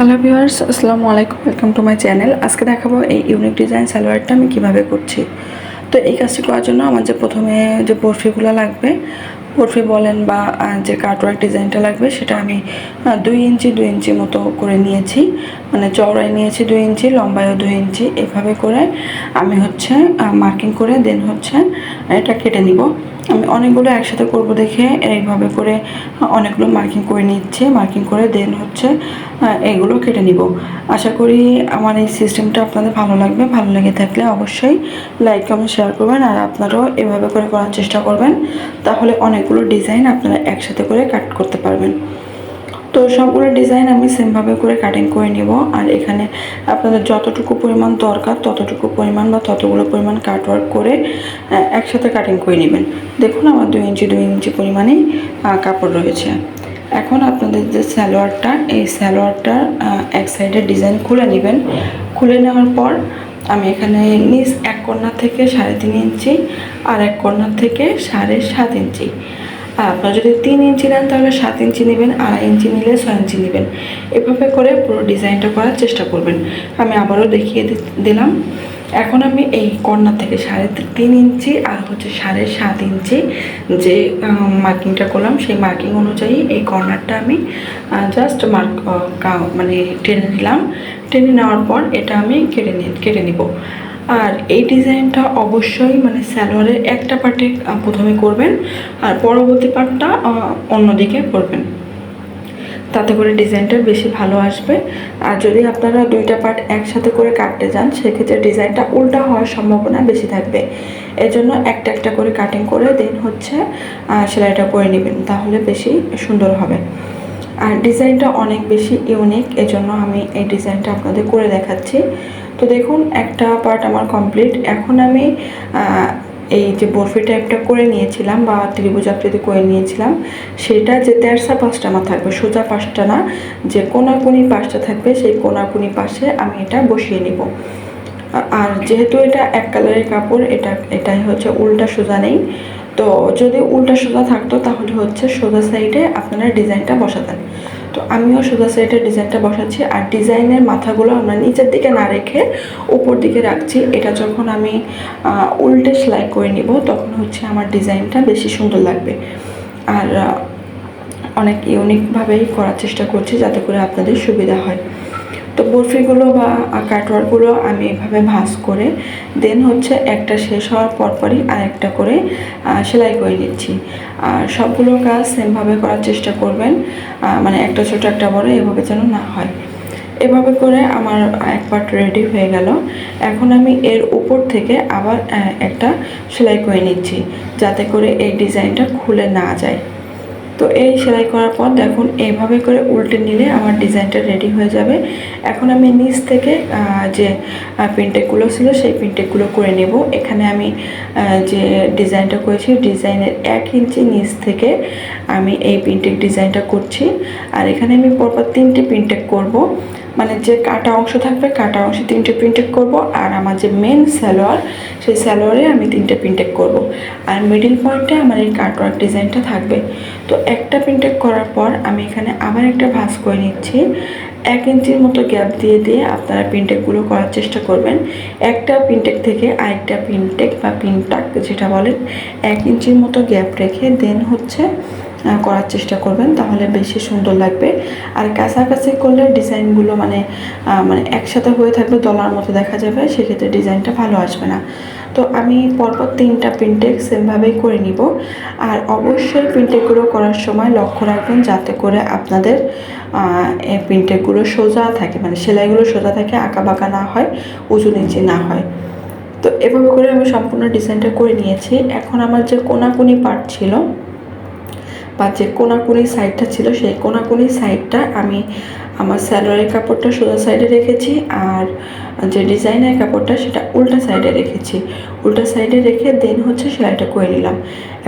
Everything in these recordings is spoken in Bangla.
হ্যালো ভিউয়ার্স আসসালামু আলাইকুম ওয়েলকাম টু মাই চ্যানেল আজকে দেখাবো এই ইউনিক ডিজাইন সালোয়ারটা আমি কীভাবে করছি। তো এই কাজটি করার জন্য আমার যে প্রথমে যে বরফিগুলো লাগবে বরফি বলেন বা যে কাটওয়ার্ক ডিজাইনটা লাগবে, সেটা আমি দুই ইঞ্চি দুই ইঞ্চি মতো করে নিয়েছি। মানে চওড়ায় নিয়েছি দুই ইঞ্চি, লম্বায়ও দুই ইঞ্চি। এভাবে করে আমি হচ্ছে মার্কিং করে দেন হচ্ছে, এটা কেটে নিব। আমি অনেকগুলো একসাথে করব দেখে এইভাবে করে অনেকগুলো মার্কিং করে নিচ্ছে, মার্কিং করে দেন হচ্ছে এগুলো কেটে নিব। আশা করি আমার এই সিস্টেমটা আপনাদের ভালো লাগবে। ভালো লেগে থাকলে অবশ্যই লাইক, কমেন্ট, শেয়ার করবেন আর আপনারাও এভাবে করে করার চেষ্টা করবেন। তাহলে অনেকগুলো ডিজাইন আপনারা একসাথে করে কাট করতে পারবেন। তো সবগুলো ডিজাইন আমি সেমভাবে করে কাটিং করে নিব। আর এখানে আপনাদের যতটুকু পরিমাণ দরকার, ততটুকু পরিমাণ বা ততগুলো পরিমাণ কাটওয়ার্ক করে একসাথে কাটিং করে নেবেন। দেখুন আমার দুই ইঞ্চি দুই ইঞ্চি পরিমাণেই কাপড় রয়েছে। এখন আপনাদের যে সালোয়ারটা, এই সালোয়ারটার এক সাইডে ডিজাইন খুলে নেবেন। খুলে নেওয়ার পর আমি এখানে নিচ এক কর্নার থেকে সাড়ে তিন ইঞ্চি, আর এক কর্নার থেকে সাড়ে সাত ইঞ্চি। আর আপনার যদি তিন ইঞ্চি নেন তাহলে সাত ইঞ্চি নেবেন, আড়াই ইঞ্চি নিলে ছয় ইঞ্চি নেবেন। এভাবে করে পুরো ডিজাইনটা করার চেষ্টা করবেন। আমি আবারও দেখিয়ে দিলাম। এখন আমি এই কর্নার থেকে সাড়ে তিন ইঞ্চি আর হচ্ছে সাড়ে সাত ইঞ্চি যে মার্কিংটা করলাম, সেই মার্কিং অনুযায়ী এই কর্নারটা আমি জাস্ট মার্ক মানে টেনে নিলাম। টেনে নেওয়ার পর এটা আমি কেটে নি কেটে নিব। আর এই ডিজাইনটা অবশ্যই মানে সালোয়ারের একটা পার্টে প্রথমে করবেন আর পরবর্তী পার্টটা অন্যদিকে করবেন। তাতে করে ডিজাইনটা বেশি ভালো আসবে। আর যদি আপনারা দুইটা পার্ট একসাথে করে কাটতে যান, সেক্ষেত্রে ডিজাইনটা উল্টা হওয়ার সম্ভাবনা বেশি থাকবে। এজন্য একটা একটা করে কাটিং করে দেন হচ্ছে সেলাইটা করে নেবেন, তাহলে বেশি সুন্দর হবে। আর ডিজাইনটা অনেক বেশি ইউনিক, এজন্য আমি এই ডিজাইনটা আপনাদের করে দেখাচ্ছি। তো দেখুন, একটা পার্ট আমার কমপ্লিট এখন আমি এই যে বরফি টাইপটা করে নিয়েছিলাম বা ত্রিভুজ আকৃতি করে নিয়েছিলাম, সেটা যে তেরসা আমার থাকবে, সোজা পাঁচটা না, যে কোনাকুনি পাশটা থাকবে, সেই কোনাকুনি পাশে আমি এটা বসিয়ে নিব। আর যেহেতু এটা এক কালারের কাপড়, এটা, এটাই হচ্ছে উল্টা সোজা নেই। তো যদি উল্টা সোজা থাকতো, তাহলে হচ্ছে সোজা সাইডে আপনারা ডিজাইনটা বসাতেন। তো আমিও সোজা সাইডের ডিজাইনটা বসাচ্ছি। আর ডিজাইনের মাথাগুলো আমরা নিচের দিকে না রেখে উপর দিকে রাখছি। এটা যখন আমি উল্টে সেলাই করে নিব, তখন হচ্ছে আমার ডিজাইনটা বেশি সুন্দর লাগবে। আর অনেক ইউনিকভাবেই করার চেষ্টা করছি যাতে করে আপনাদের সুবিধা হয়। তো বরফিগুলো বা কাটওয়ারগুলো আমি এভাবে ভাঁজ করে দেন হচ্ছে একটা শেষ হওয়ার পরপরই আর একটা করে সেলাই করে নিচ্ছি। আর সবগুলো কাজ সেমভাবে করার চেষ্টা করবেন মানে একটা ছোট, একটা বড়, এভাবে যেন না হয়। এভাবে করে আমার এক পার্ট রেডি হয়ে গেল। এখন আমি এর উপর থেকে আবার একটা সেলাই করে নিচ্ছি, যাতে করে এই ডিজাইনটা খুলে না যায়। তো এই সেলাই করার পর দেখুন, এইভাবে করে উল্টে নিলে আমার ডিজাইনটা রেডি হয়ে যাবে। এখন আমি নিচ থেকে যে প্রিন্টেকগুলো ছিল সেই প্রিন্টেকগুলো করে নেব। এখানে আমি যে ডিজাইনটা করেছি, ডিজাইনের এক ইঞ্চি নিচ থেকে আমি এই প্রিন্টেক ডিজাইনটা করছি। আর এখানে আমি পরপর তিনটি প্রিন্টেক করব। মানে যে কাটা অংশ থাকবে, কাটা অংশে তিনটে প্রিন্টেক করব আর আমার যে মেন সালোয়ার সেই সালোয়ারে আমি তিনটে প্রিন্টেক করব। আর মিডিল পয়েন্টে আমার এই কাটওয়ার্ক ডিজাইনটা থাকবে। তো একটা প্রিন্টেক করার পর আমি এখানে আবার একটা ভাঁজ করে নিচ্ছি। এক ইঞ্চির মতো গ্যাপ দিয়ে দিয়ে আপনারা প্রিন্টেকগুলো করার চেষ্টা করবেন। একটা প্রিন্টেক থেকে আরেকটা প্রিন্টেক বা প্রিন্টাক যেটা বলেন এক ইঞ্চির মতো গ্যাপ রেখে দেন হচ্ছে করার চেষ্টা করবেন, তাহলে বেশি সুন্দর লাগবে। আর কাছাকাছি করলে ডিজাইনগুলো মানে মানে একসাথে হয়ে থাকবে দলার মতো দেখা যাবে, সেক্ষেত্রে ডিজাইনটা ভালো আসবে না। তো আমি পরপর তিনটা প্রিন্টেক সেমভাবেই করে নিব। আর অবশ্যই প্রিন্টেকগুলো করার সময় লক্ষ্য রাখবেন, যাতে করে আপনাদের প্রিন্টেকগুলো সোজা থাকে মানে সেলাইগুলো সোজা থাকে আঁকা বাঁকা না হয়, উঁচু নিচে না হয়। তো এভাবে করে আমি সম্পূর্ণ ডিজাইনটা করে নিয়েছি। এখন আমার যে কোনাকুনি পার্ট ছিল বা যে কোনাকুনি সাইডটা ছিল, সেই কোনাকুনি সাইডটা আমি আমার স্যালোয়ারের কাপড়টা সোজা সাইডে রেখেছি আর যে ডিজাইনের কাপড়টা সেটা উল্টা সাইডে রেখেছি। উল্টা সাইডে রেখে দেন হচ্ছে সেলাইটা করে নিলাম।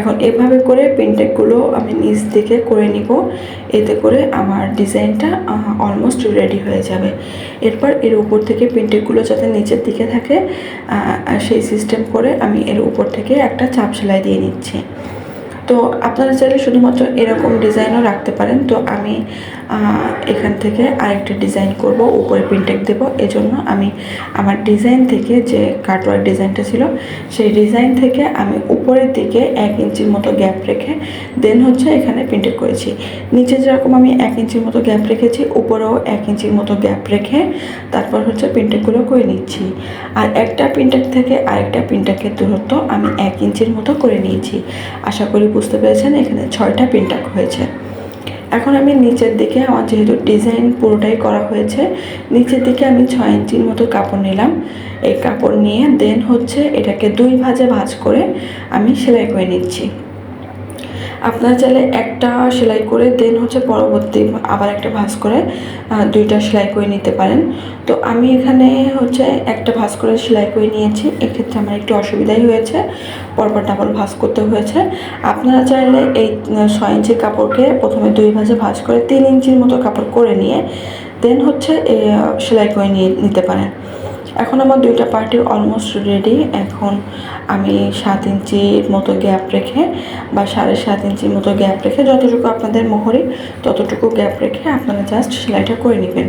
এখন এভাবে করে প্রিন্টেকগুলো আমি নিচ দিকে করে নিব। এতে করে আমার ডিজাইনটা অলমোস্ট রেডি হয়ে যাবে। এরপর এর উপর থেকে প্রিন্টেকগুলো যাতে নিচের দিকে থাকে সেই সিস্টেম করে আমি এর উপর থেকে একটা চাপ সেলাই দিয়ে নিচ্ছি। তো আপনারা চাইলে শুধুমাত্র এরকম ডিজাইনও রাখতে পারেন। তো আমি এখান থেকে আরেকটা ডিজাইন করব, উপরে প্রিন্টেক দেবো। এজন্য আমি আমার ডিজাইন থেকে যে কাটওয়ার্ক ডিজাইনটা ছিল, সেই ডিজাইন থেকে আমি উপরের দিকে এক ইঞ্চির মতো গ্যাপ রেখে দেন হচ্ছে এখানে প্রিন্টেক করেছি। নিচে যেরকম আমি এক ইঞ্চির মতো গ্যাপ রেখেছি, উপরেও এক ইঞ্চির মতো গ্যাপ রেখে তারপর হচ্ছে প্রিন্টেকগুলো করে নিচ্ছি। আর একটা প্রিন্টেক থেকে আরেকটা প্রিন্টাকের দূরত্ব আমি এক ইঞ্চির মতো করে নিয়েছি। আশা করি বুঝতে পেরেছেন, এখানে ছয়টা প্রিন্টাক হয়েছে। এখন আমি নিচের দিকে আমার যেহেতু ডিজাইন পুরোটাই করা হয়েছে, নিচের দিকে আমি ছয় ইঞ্চির মতো কাপড় নিলাম। এই কাপড় নিয়ে দেন হচ্ছে এটাকে দুই ভাজে ভাজ করে আমি সেলাই করে নিচ্ছি। আপনারা চাইলে একটা সেলাই করে দেন হচ্ছে পরবর্তী আবার একটা ভাঁজ করে দুইটা সেলাই করে নিতে পারেন। তো আমি এখানে হচ্ছে একটা ভাঁজ করে সেলাই করে নিয়েছি। এক্ষেত্রে আমার একটু অসুবিধাই হয়েছে, পরপর ডাবল ভাঁজ করতে হয়েছে। আপনারা চাইলে এই ছয় ইঞ্চির কাপড়কে প্রথমে দুই ভাঁজে ভাঁজ করে তিন ইঞ্চির মতো কাপড় করে নিয়ে দেন হচ্ছে সেলাই করে নিয়ে, নিতে পারেন। এখন আমার দুইটা পার্টি অলমোস্ট রেডি এখন আমি সাত ইঞ্চির মতো গ্যাপ রেখে বা সাড়ে সাত ইঞ্চির মতো গ্যাপ রেখে যতটুকু আপনাদের মোহরে, ততটুকু গ্যাপ রেখে আপনারা জাস্ট সেলাইটা করে নেবেন।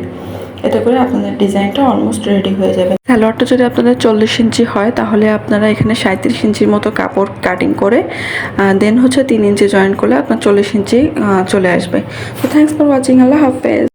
এতে করে আপনাদের ডিজাইনটা অলমোস্ট রেডি হয়ে যাবে। সালোয়ারটা যদি আপনাদের চল্লিশ ইঞ্চি হয়, তাহলে আপনারা এখানে সাঁত্রিশ ইঞ্চির মতো কাপড় কাটিং করে দেন হচ্ছে তিন ইঞ্চি জয়েন করলে আপনার চল্লিশ ইঞ্চি চলে আসবে। তো থ্যাংকস ফর ওয়াচিং আল্লাহ হাফেজ।